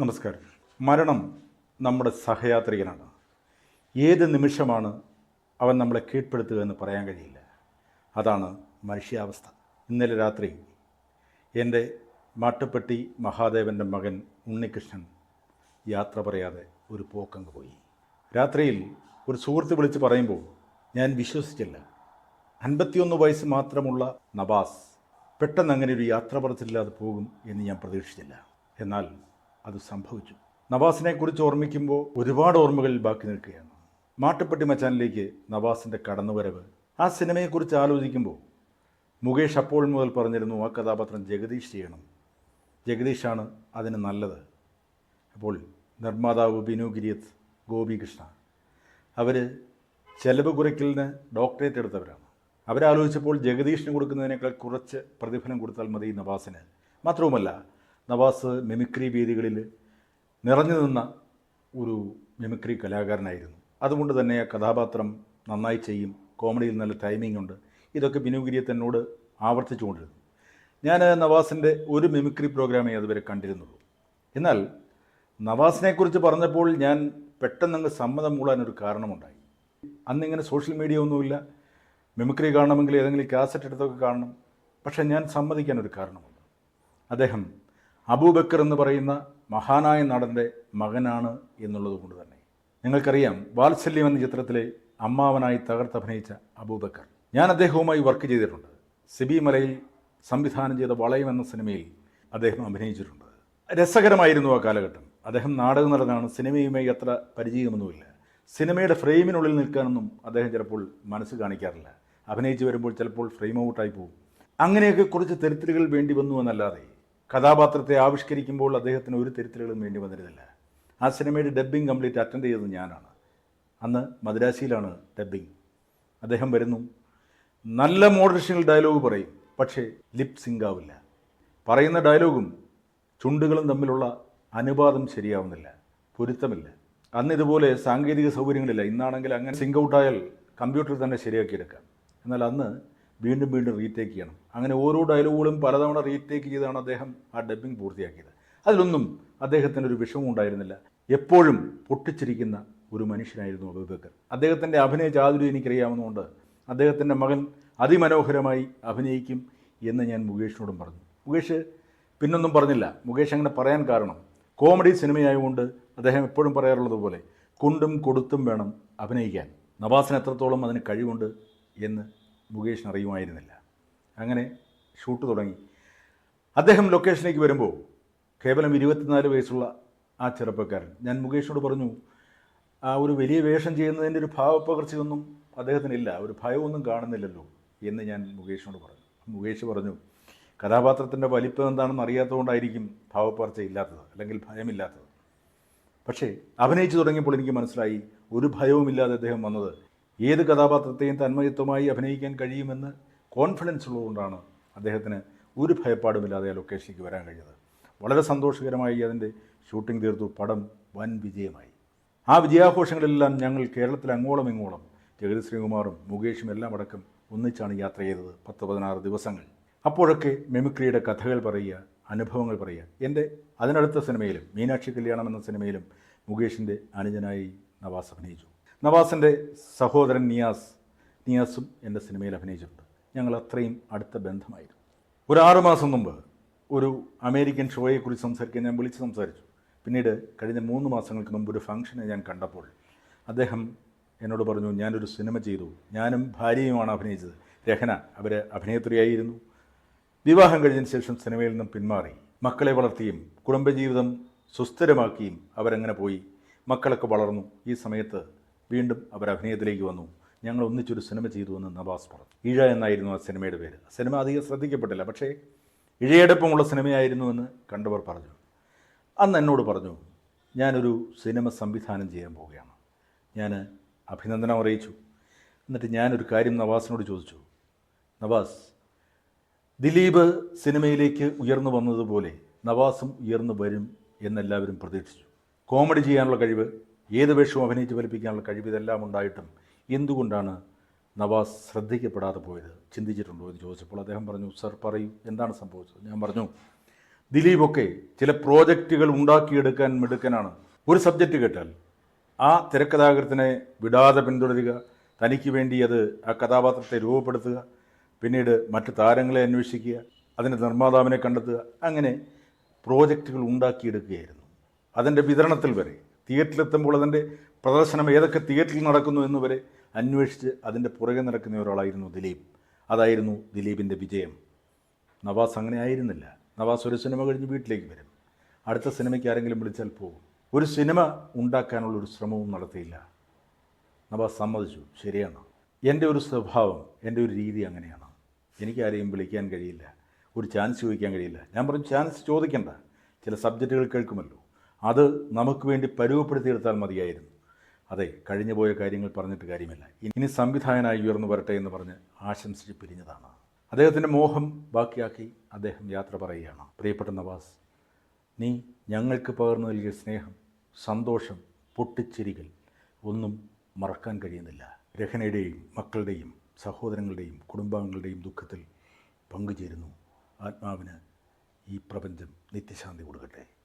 നമസ്കാരം. മരണം നമ്മുടെ സഹയാത്രികനാണ്. ഏത് നിമിഷമാണ് അവൻ നമ്മളെ കീഴ്പ്പെടുത്തുക എന്ന് പറയാൻ കഴിയില്ല. അതാണ് മനുഷ്യാവസ്ഥ. ഇന്നലെ രാത്രി എന്റെ മാട്ടുപ്പെട്ടി മഹാദേവന്റെ മകൻ ഉണ്ണികൃഷ്ണൻ യാത്ര പറയാതെ ഒരു പോക്കങ്ങ് പോയി. രാത്രിയിൽ ഒരു സുഹൃത്ത് വിളിച്ച് പറയുമ്പോൾ ഞാൻ വിശ്വസിച്ചില്ല. അൻപത്തിയൊന്ന് വയസ്സ് മാത്രമുള്ള നബാസ് പെട്ടെന്ന് അങ്ങനെ ഒരു യാത്ര പറച്ചില്ലാതെ പോകും എന്ന് ഞാൻ പ്രതീക്ഷിച്ചില്ല. എന്നാൽ അത് സംഭവിച്ചു. നവാസിനെ കുറിച്ച് ഓർമ്മിക്കുമ്പോൾ ഒരുപാട് ഓർമ്മകൾ ബാക്കി നിൽക്കുകയാണ്. മാട്ടുപ്പെട്ടി മച്ചാനിലേക്ക് നവാസിന്റെ കടന്നുവരവ്. ആ സിനിമയെക്കുറിച്ച് ആലോചിക്കുമ്പോൾ മുകേഷ് അപ്പോൾ മുതൽ പറഞ്ഞിരുന്നു ആ കഥാപാത്രം ജഗദീഷ് ചെയ്യണം ജഗദീഷാണ് അതിന് നല്ലത്. അപ്പോൾ നിർമ്മാതാവ് ബിനു ഗിരിയത്ത് ഗോപികൃഷ്ണ അവർ ചെലവ് കുറയ്ക്കലിന് ഡോക്ടറേറ്റ് എടുത്തവരാണ്. അവരാലോചിച്ചപ്പോൾ ജഗദീഷിന് കൊടുക്കുന്നതിനേക്കാൾ കുറച്ച് പ്രതിഫലം കൊടുത്താൽ മതി നവാസിന്. മാത്രവുമല്ല നവാസ് മെമിക്രി വേദികളിൽ നിറഞ്ഞു നിന്ന ഒരു മെമിക്രി കലാകാരനായിരുന്നു. അതുകൊണ്ട് തന്നെ ആ കഥാപാത്രം നന്നായി ചെയ്യും. കോമഡിയിൽ നല്ല ടൈമിംഗ് ഉണ്ട്. ഇതൊക്കെ ബിനുഗിരിയെ തന്നോട് ആവർത്തിച്ചുകൊണ്ടിരുന്നു. ഞാൻ നവാസിന്റെ ഒരു മെമിക്രി പ്രോഗ്രാമേ അതുവരെ കണ്ടിരുന്നുള്ളൂ. എന്നാൽ നവാസിനെക്കുറിച്ച് പറഞ്ഞപ്പോൾ ഞാൻ പെട്ടെന്നങ്ങ് സമ്മതം മൂളാനൊരു കാരണമുണ്ടായി. അന്നിങ്ങനെ സോഷ്യൽ മീഡിയ ഒന്നുമില്ല. മിമിക്രി കാണണമെങ്കിൽ ഏതെങ്കിലും കാസറ്റ് എടുത്തൊക്കെ കാണണം. പക്ഷേ ഞാൻ സമ്മതിക്കാൻ ഒരു കാരണമുണ്ട്. അദ്ദേഹം അബൂബക്കർ എന്ന് പറയുന്ന മഹാനായ നടന്റെ മകനാണ് എന്നുള്ളത് കൊണ്ട് തന്നെ. നിങ്ങൾക്കറിയാം വാത്സല്യം എന്ന ചിത്രത്തിലെ അമ്മാവനായി തകർത്തഭിനയിച്ച അബൂബക്കർ. ഞാൻ അദ്ദേഹവുമായി വർക്ക് ചെയ്തിട്ടുണ്ട്. സിബി മലയിൽ സംവിധാനം ചെയ്ത വളയം എന്ന സിനിമയിൽ അദ്ദേഹം അഭിനയിച്ചിട്ടുണ്ട്. രസകരമായിരുന്നു ആ കാലഘട്ടം. അദ്ദേഹം നാടക നടനാണ് സിനിമയുമായി അത്ര പരിചയമൊന്നുമില്ല. സിനിമയുടെ ഫ്രെയിമിനുള്ളിൽ നിൽക്കാനൊന്നും അദ്ദേഹം ചിലപ്പോൾ മനസ്സ് കാണിക്കാറില്ല. അഭിനയിച്ച് വരുമ്പോൾ ചിലപ്പോൾ ഫ്രെയിം ഔട്ടായി പോകും. അങ്ങനെയൊക്കെ കുറച്ച് തിരുത്തലുകൾ വേണ്ടി വന്നു എന്നല്ലാതെ കഥാപാത്രത്തെ ആവിഷ്കരിക്കുമ്പോൾ അദ്ദേഹത്തിന് ഒരു തിരുത്തലുകളും വേണ്ടി വന്നിരുന്നില്ല. ആ സിനിമയുടെ ഡബ്ബിംഗ് കംപ്ലീറ്റ് അറ്റൻഡ് ചെയ്തത് ഞാനാണ്. അന്ന് മദ്രാസിയിലാണ് ഡബ്ബിംഗ് അദ്ദേഹം വരുന്നു. നല്ല മോഡറേഷനിൽ ഡയലോഗ് പറയും. പക്ഷേ ലിപ് സിങ്ക് ആവില്ല. പറയുന്ന ഡയലോഗും ചുണ്ടുകളും തമ്മിലുള്ള അനുപാതം ശരിയാവുന്നില്ല. പൊരുത്തമില്ല. അന്ന് ഇതുപോലെ സാങ്കേതിക സൗകര്യങ്ങളില്ല. ഇന്നാണെങ്കിൽ അങ്ങനെ സിങ്ക് ഔട്ടായാൽ കമ്പ്യൂട്ടറിൽ തന്നെ ശരിയാക്കിയെടുക്കാം. എന്നാൽ അന്ന് വീണ്ടും വീണ്ടും റീടേക്ക് ചെയ്യണം. അങ്ങനെ ഓരോ ഡയലോഗുകളും പലതവണ റീടേക്ക് ചെയ്താണ് അദ്ദേഹം ആ ഡബ്ബിംഗ് പൂർത്തിയാക്കിയത്. അതിലൊന്നും അദ്ദേഹത്തിന് ഒരു വിഷമം ഉണ്ടായിരുന്നില്ല. എപ്പോഴും പൊട്ടിച്ചിരിക്കുന്ന ഒരു മനുഷ്യനായിരുന്നു അബൂബക്കർ അദ്ദേഹത്തിന്റെ അഭിനയ ചാതുര്യം എനിക്കറിയാവുന്നതുകൊണ്ട് അദ്ദേഹത്തിന്റെ മകൻ അതിമനോഹരമായി അഭിനയിക്കും എന്ന് ഞാൻ മുകേഷിനോടും പറഞ്ഞു. മുകേഷ് പിന്നൊന്നും പറഞ്ഞില്ല. മുകേഷ് അങ്ങനെ പറയാൻ കാരണം കോമഡി സിനിമയായതുകൊണ്ട് അദ്ദേഹം എപ്പോഴും പറയാറുള്ളത് പോലെ കൊണ്ടും കൊടുത്തും വേണം അഭിനയിക്കാൻ. നവാസിന് എത്രത്തോളം അതിന് കഴിവുണ്ട് എന്ന് മുകേഷിന് അറിയുമായിരുന്നില്ല. അങ്ങനെ ഷൂട്ട് തുടങ്ങി. അദ്ദേഹം ലൊക്കേഷനിലേക്ക് വരുമ്പോൾ കേവലം ഇരുപത്തിനാല് വയസ്സുള്ള ആ ചെറുപ്പക്കാരൻ. ഞാൻ മുകേഷിനോട് പറഞ്ഞു ആ ഒരു വലിയ വേഷം ചെയ്യുന്നതിന്റെ ഒരു ഭാവപ്പകർച്ചയൊന്നും അദ്ദേഹത്തിനില്ല. ഒരു ഭയമൊന്നും കാണുന്നില്ലല്ലോ എന്ന് ഞാൻ മുകേഷിനോട് പറഞ്ഞു. മുകേഷ് പറഞ്ഞു കഥാപാത്രത്തിന്റെ വലിപ്പം എന്താണെന്ന് അറിയാത്തതുകൊണ്ടായിരിക്കും ഭാവപ്പകർച്ച ഇല്ലാത്തത് അല്ലെങ്കിൽ ഭയമില്ലാത്തത്. പക്ഷേ അഭിനയിച്ചു തുടങ്ങിയപ്പോൾ എനിക്ക് മനസ്സിലായി ഒരു ഭയവുമില്ലാതെ അദ്ദേഹം വന്നത് ഏത് കഥാപാത്രത്തെയും തന്മയത്വമായി അഭിനയിക്കാൻ കഴിയുമെന്ന് കോൺഫിഡൻസ് ഉള്ളതുകൊണ്ടാണ് അദ്ദേഹത്തിന് ഒരു ഭയപ്പാടുമില്ലാതെ ആ ലൊക്കേഷനിലേക്ക് വരാൻ കഴിഞ്ഞത്. വളരെ സന്തോഷകരമായി അതിന്റെ ഷൂട്ടിംഗ് തീർത്തു. പടം വൻ വിജയമായി. ആ വിജയാഘോഷങ്ങളിലെല്ലാം ഞങ്ങൾ കേരളത്തിൽ അങ്ങോളം ഇങ്ങോളം ജഗതി ശ്രീകുമാറും മുകേഷും എല്ലാം അടക്കം ഒന്നിച്ചാണ് യാത്ര ചെയ്തത് പത്ത് പതിനാറ് ദിവസങ്ങൾ. അപ്പോഴൊക്കെ മെമിക്രിയുടെ കഥകൾ പറയുക അനുഭവങ്ങൾ പറയുക. എന്റെ അതിനടുത്ത സിനിമയിലും മീനാക്ഷി കല്യാണം എന്ന സിനിമയിലും മുകേഷിന്റെ അനുജനായി നവാസ് അഭിനയിച്ചു. നവാസിന്റെ സഹോദരൻ നിയാസ് നിയാസും എന്റെ സിനിമയിൽ അഭിനയിച്ചിട്ടുണ്ട്. ഞങ്ങൾ അത്രയും അടുത്ത ബന്ധമായിരുന്നു. ഒരു ആറു മാസം മുമ്പ് ഒരു അമേരിക്കൻ ഷോയെക്കുറിച്ച് സംസാരിക്കാൻ ഞാൻ വിളിച്ച് സംസാരിച്ചു. പിന്നീട് കഴിഞ്ഞ മൂന്ന് മാസങ്ങൾക്ക് മുമ്പ് ഒരു ഫംഗ്ഷനെ ഞാൻ കണ്ടപ്പോൾ അദ്ദേഹം എന്നോട് പറഞ്ഞു ഞാനൊരു സിനിമ ചെയ്തു. ഞാനും ഭാര്യയുമാണ് അഭിനയിച്ചത്. രഹന അവർ അഭിനേത്രിയായിരുന്നു. വിവാഹം കഴിഞ്ഞതിന് ശേഷം സിനിമയിൽ നിന്നും പിന്മാറി. മക്കളെ വളർത്തിയും കുടുംബജീവിതം സുസ്ഥിരമാക്കിയും അവരങ്ങനെ പോയി. മക്കളൊക്കെ വളർന്നു. ഈ സമയത്ത് വീണ്ടും അവർ അഭിനയത്തിലേക്ക് വന്നു. ഞങ്ങൾ ഒന്നിച്ചൊരു സിനിമ ചെയ്തു എന്ന് നവാസ് പറഞ്ഞു. ഇഴ എന്നായിരുന്നു ആ സിനിമയുടെ പേര്. സിനിമ അധികം ശ്രദ്ധിക്കപ്പെട്ടില്ല. പക്ഷേ ഇഴയടുപ്പമുള്ള സിനിമയായിരുന്നു എന്ന് കണ്ടവർ പറഞ്ഞു. അന്ന് എന്നോട് പറഞ്ഞു ഞാനൊരു സിനിമ സംവിധാനം ചെയ്യാൻ പോവുകയാണ്. ഞാൻ അഭിനന്ദനം അറിയിച്ചു. എന്നിട്ട് ഞാനൊരു കാര്യം നവാസിനോട് ചോദിച്ചു. നവാസ് ദിലീപ് സിനിമയിലേക്ക് ഉയർന്നു വന്നതുപോലെ നവാസും ഉയർന്നു വരും എന്നെല്ലാവരും പ്രതീക്ഷിച്ചു. കോമഡി ചെയ്യാനുള്ള കഴിവ് ഏത് വേഷവും അഭിനയിച്ച് ഫലിപ്പിക്കാനുള്ള കഴിവ് ഇതെല്ലാം ഉണ്ടായിട്ടും എന്തുകൊണ്ടാണ് നവാസ് ശ്രദ്ധിക്കപ്പെടാതെ പോയത്? ചിന്തിച്ചിട്ടുണ്ടോ എന്ന് ചോദിച്ചപ്പോൾ അദ്ദേഹം പറഞ്ഞു സർ പറയൂ എന്താണ് സംഭവിച്ചത്? ഞാൻ പറഞ്ഞു ദിലീപൊക്കെ ചില പ്രോജക്റ്റുകൾ ഉണ്ടാക്കിയെടുക്കാൻ മിടുക്കനാണ്. ഒരു സബ്ജക്റ്റ് കേട്ടാൽ ആ തിരക്കഥാകൃത്തിനെ വിടാതെ പിന്തുടരുക തനിക്ക് വേണ്ടി അത് ആ കഥാപാത്രത്തെ രൂപപ്പെടുത്തുക പിന്നീട് മറ്റ് താരങ്ങളെ അന്വേഷിക്കുക അതിന്റെ നിർമ്മാതാവിനെ കണ്ടെത്തുക അങ്ങനെ പ്രോജക്റ്റുകൾ ഉണ്ടാക്കിയെടുക്കുകയായിരുന്നു. അതിന്റെ വിതരണത്തിൽ വരെ തിയേറ്ററിലെത്തുമ്പോൾ അതിന്റെ പ്രദർശനം ഏതൊക്കെ തിയേറ്ററിൽ നടക്കുന്നു എന്ന് വരെ അന്വേഷിച്ച് അതിന്റെ പുറകെ നടക്കുന്ന ഒരാളായിരുന്നു ദിലീപ്. അതായിരുന്നു ദിലീപിന്റെ വിജയം. നവാസ് അങ്ങനെ ആയിരുന്നില്ല. നവാസ് ഒരു സിനിമ കഴിഞ്ഞ് വീട്ടിലേക്ക് വരും. അടുത്ത സിനിമയ്ക്ക് ആരെങ്കിലും വിളിച്ചാൽ പോകും ഒരു സിനിമ ഉണ്ടാക്കാനുള്ള ഒരു ശ്രമവും നടത്തിയില്ല. നവാസ് സമ്മതിച്ചു. ശരിയാണ്. എന്റെ ഒരു സ്വഭാവം എന്റെ ഒരു രീതി അങ്ങനെയാണ്. എനിക്ക് ആരെയും വിളിക്കാൻ കഴിയില്ല. ഒരു ചാൻസ് ചോദിക്കാൻ കഴിയില്ല. ഞാൻ പറഞ്ഞു ചാൻസ് ചോദിക്കണ്ട. ചില സബ്ജക്റ്റുകൾ കേൾക്കുമല്ലോ. അത് നമുക്ക് വേണ്ടി പരുവപ്പെടുത്തിയെടുത്താൽ മതിയായിരുന്നു. അതെ കഴിഞ്ഞു പോയ കാര്യങ്ങൾ പറഞ്ഞിട്ട് കാര്യമില്ല. ഇനി സംവിധായകനായി ഉയർന്നു വരട്ടെ എന്ന് പറഞ്ഞ് ആശംസിച്ച് പിരിഞ്ഞതാണ്. അദ്ദേഹത്തിന്റെ മോഹം ബാക്കിയാക്കി അദ്ദേഹം യാത്ര പറയുകയാണ്. പ്രിയപ്പെട്ട നവാസ് നീ ഞങ്ങൾക്ക് പകർന്നു നൽകിയ സ്നേഹം സന്തോഷം പൊട്ടിച്ചിരികൾ ഒന്നും മറക്കാൻ കഴിയുന്നില്ല. രഹനയുടെയും മക്കളുടെയും സഹോദരങ്ങളുടെയും കുടുംബാംഗങ്ങളുടെയും ദുഃഖത്തിൽ പങ്കുചേരുന്നു. ആത്മാവിന് ഈ പ്രപഞ്ചം നിത്യശാന്തി കൊടുക്കട്ടെ.